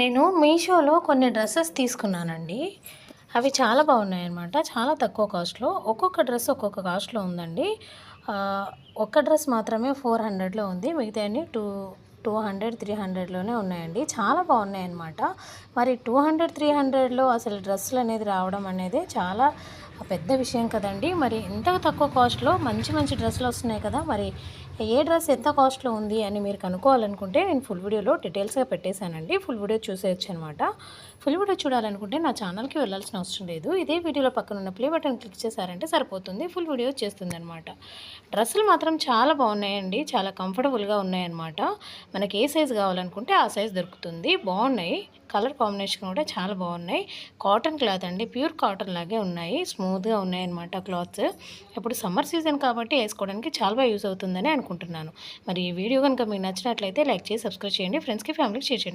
నేను మీషోలో కొన్ని డ్రెస్సెస్ తీసుకున్నానండి. అవి చాలా బాగున్నాయి అన్నమాట చాలా తక్కువ కాస్ట్లో. ఒక్కొక్క డ్రెస్ ఒక్కొక్క కాస్ట్లో ఉందండి. ఒక్క డ్రెస్ మాత్రమే ఫోర్ హండ్రెడ్లో ఉంది. మిగతా అన్ని టూ టూ హండ్రెడ్ త్రీ హండ్రెడ్లోనే ఉన్నాయండి. చాలా బాగున్నాయి అన్నమాట మరి టూ హండ్రెడ్ త్రీ హండ్రెడ్లో అసలు డ్రెస్సులు అనేది రావడం అనేది చాలా పెద్ద విషయం కదండి. మరి ఎంత తక్కువ కాస్ట్లో మంచి మంచి డ్రెస్సులు వస్తున్నాయి కదా. మరి ఏ డ్రెస్ ఎంత కాస్ట్లో ఉంది అని మీరు కనుక్కోవాలనుకుంటే నేను ఫుల్ వీడియోలో డీటెయిల్స్గా పెట్టేశానండి. ఫుల్ వీడియో చూసేయచ్చు అనమాట ఫుల్ వీడియో చూడాలనుకుంటే నా ఛానల్కి వెళ్ళాల్సిన అవసరం లేదు. ఇదే వీడియోలో పక్కన ఉన్న ప్లే బటన్ క్లిక్ చేశారంటే సరిపోతుంది. ఫుల్ వీడియో చేస్తుంది అనమాట డ్రెస్సులు మాత్రం చాలా బాగున్నాయండి. చాలా కంఫర్టబుల్గా ఉన్నాయన్నమాట. మనకి ఏ సైజు కావాలనుకుంటే ఆ సైజు దొరుకుతుంది. బాగున్నాయి. కలర్ కాంబినేషన్ కూడా చాలా బాగున్నాయి. కాటన్ క్లాత్ అండి. ప్యూర్ కాటన్ లాగే ఉన్నాయి. స్మూత్గా ఉన్నాయి అనమాట క్లాత్స్. ఇప్పుడు సమ్మర్ సీజన్ కాబట్టి వేసుకోవడానికి చాలా బాగా యూస్ అవుతుందని అనుకుంటున్నాను. మరి ఈ వీడియో కనుక మీకు నచ్చినట్లయితే లైక్ చేసి సబ్స్క్రైబ్ చేయండి. ఫ్రెండ్స్కి ఫ్యామిలీకి షేర్ చేయండి.